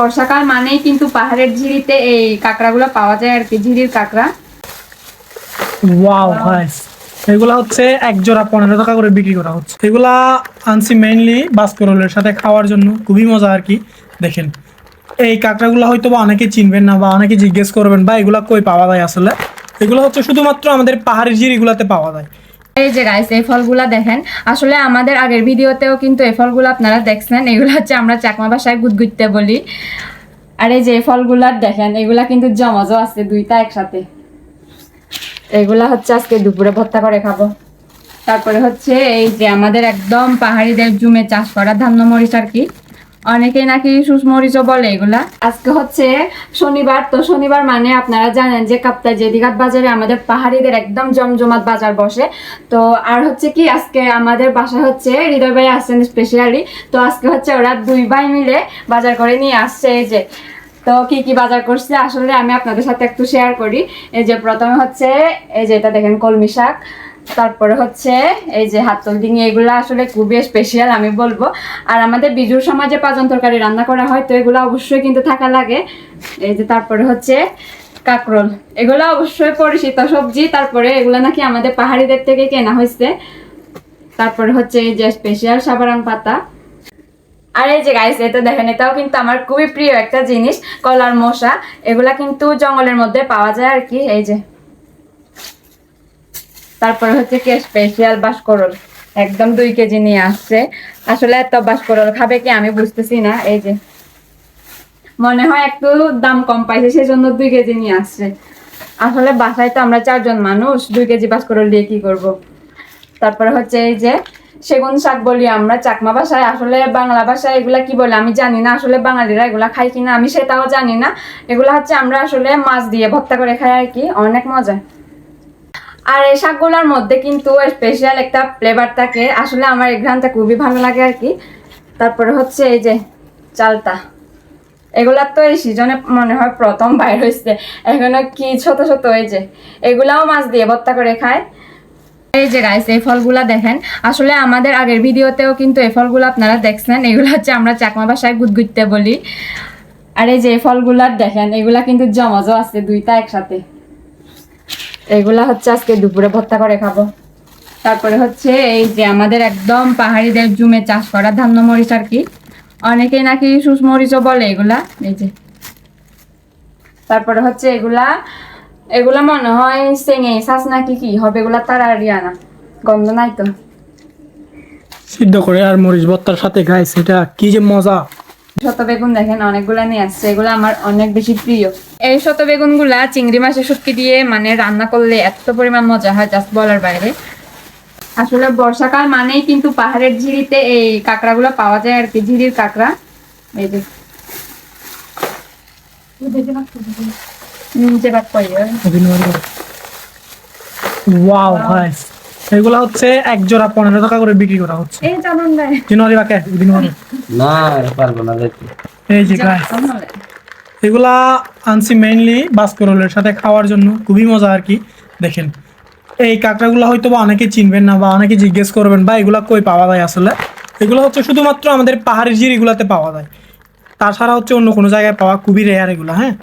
বর্ষাকাল মানেই কিন্তু পাহাড়ের ঝিরিতে এই কাঁকড়াগুলো পাওয়া যায় আর কি, ঝিরির কাঁকড়া। ওয়াও গাইস এগুলা হচ্ছে এক জোড়া পনেরো টাকা করে বিক্রি করা হচ্ছে। এগুলা আনছি মেইনলি বাস্করোলের সাথে খাওয়ার জন্য, খুবই মজা আর কি, দেখেন। এই কাঁকড়াগুলো হয়তো বা অনেকে চিনবেন না বা অনেকে জিজ্ঞেস করবেন, বা এগুলা কই পাওয়া যায় আসলে? এগুলো হচ্ছে শুধুমাত্র আমাদের পাহাড়ের জিরিগুলাতে পাওয়া যায়। এই যে গাইস এই ফলগুলা দেখেন, আসলে আমাদের আগের ভিডিওতেও কিন্তু এই ফলগুলো আপনারা দেখছেন, এগুলো হচ্ছে আমরা চাকমা ভাষায় গুদগুদতে বলি। আর এই যে ফলগুলার দেখেন, এগুলা কিন্তু জমজও আছে দুইটা একসাথে। এগুলা হচ্ছে আজকে দুপুরে ভর্তা করে খাব। তারপরে হচ্ছে এই যে আমাদের একদম পাহাড়িদের জুমে চাষ করা ধান্য মরিচ আর কি। অনেকেই নাকি সুষমরিচও বলে এগুলা। আজকে হচ্ছে শনিবার, তো শনিবার মানে আপনারা জানেন যে কাপ্তা জেদিঘাট বাজারে আমাদের পাহাড়িদের একদম জমজমাট বাজার বসে। তো আর হচ্ছে কি, আজকে আমাদের বাসায় হচ্ছে হৃদয় ভাই আসছেন স্পেশালি তো আজকে হচ্ছে ওরা দুই ভাই মিলে বাজার করে নিয়ে আসছে এই যে। তো কি কি বাজার করছে আসলে আমি আপনাদের সাথে একটু শেয়ার করি। এই যে প্রথমে হচ্ছে, এই যে এটা দেখেন কলমি শাক। তারপরে হচ্ছে এই যে হাতল ডিঙি, এগুলো আসলে খুবই স্পেশাল আমি বলব। আর আমাদের বিজুর সমাজে পাজন তরকারি রান্না করা হয়, তো এগুলো অবশ্যই কিন্তু থাকা লাগে। এই যে তারপরে হচ্ছে কাকরোল, এগুলো অবশ্যই পরিচিত সবজি। তারপরে এগুলো নাকি আমাদের পাহাড়িদের থেকে কেনা হয়েছে। তারপরে হচ্ছে এই যে স্পেশাল সাবারাং পাতা। আর এই যে গাইস এটা দেখেন, এটাও কিন্তু আমার খুবই প্রিয় একটা জিনিস, কলার মশা। এগুলা কিন্তু জঙ্গলের মধ্যে পাওয়া যায় আর কি, এই যে। তারপরে হচ্ছে কি স্পেশাল বাসকরল। একদম দুই কেজি নিয়ে আসছে। আসলে এত বাসকরল খাবে কি আমি বুঝতেছি না, এই যে। মনে হয় একটু দাম কম পাইছে সেই জন্য দুই কেজি নিয়ে আসছে। আসলে বাসায় তো আমরা চারজন মানুষ, দুই কেজি বাসকরল দিয়ে কি করব? তারপরে হচ্ছে এই যে সেগুন শাক বলি আমরা, চাকমা ভাষায় আসলে বাংলা ভাষায় এগুলা কি বলে আমি জানি না, আসলে বাঙালিরা এগুলা খাই কিনা আমি সেটাও জানি না। এগুলা হচ্ছে আমরা আসলে মাছ দিয়ে ভর্তা করে খাই আর কি, অনেক মজা। আর এই শাকগুলোর মধ্যে কিন্তু স্পেশাল একটা ফ্লেভার থাকে। আসলে আমার এই ঘ্রাণটা খুবই ভালো লাগে আর কি। তারপরে হচ্ছে এই যে চালতা। এগুলা তো এই সিজনে মনে হয় প্রথম বাইর হয়েছে এখনও কি ছোট ছোট এই যে, এগুলাও মাছ দিয়ে ভর্তা করে খায়। এই যে গাইস এই ফলগুলা দেখেন। আসলে আমাদের আগের ভিডিওতেও কিন্তু এই ফলগুলো আপনারা দেখছেন। এগুলো হচ্ছে আমরা চাকমা ভাষায় গুদগুদতে বলি। আর এই যে ফলগুলার দেখেন, এগুলা কিন্তু জমজও আছে দুইটা একসাথে। এগুলা হচ্ছে আজকে দুপুরে ভর্তা করে খাব। তারপরে হচ্ছে এই যে আমাদের একদম পাহাড়িদের জুমে চাষ করা ধান্য মরিচ আর কি। অনেকেই নাকি সুষমরিচও বলে এগুলা, এই যে। তারপরে হচ্ছে এগুলা এগুলা মনে হয় সেঙে শ্বাস নাকি কি? হবে এগুলা তারারিয়া না, গন্ধ নাই তো। সিদ্ধ করে আর মরিচ ভর্তার সাথে গাইস সেটা কি যে মজা। শত বেগুন দেখেন অনেকগুলা নিয়ে আসছে। এগুলো আমার অনেক বেশি প্রিয়। এই শত চিংড়ি মাছের শুটকি দিয়ে মানে রান্না করলে এত পরিমাণ মজা হয় জাস্ট বলার বাইরে। আসলে বর্ষাকাল মানেই কিন্তু পাহাড়ের ঝিরিতে এই কাঁকড়াগুলো পাওয়া যায় আর কি ঝিরির কাঁকড়া। এই যে। নিচে ভাত ওয়াও গাইস এগুলা হচ্ছে এক জোড়া পনেরো টাকা করে বিক্রি করা হচ্ছে। এই জানুন জিনওয়ারি বাকে না পারব না দেখতে এই যে এগুলা আনছি মেইনলি বাস্করোলের সাথে খাওয়ার জন্য খুবই মজা আর কি দেখেন। এই কাঁকড়াগুলো হয়তো বা অনেকে চিনবেন না বা অনেকে জিজ্ঞেস করবেন বা এগুলা কই পাওয়া যায় আসলে? এগুলো হচ্ছে শুধুমাত্র আমাদের পাহাড়ের জিরিগুলাতে পাওয়া যায়। তাছাড়া হচ্ছে অন্য কোনো জায়গায় পাওয়া খুবই রেয়ার এগুলো হ্যাঁ?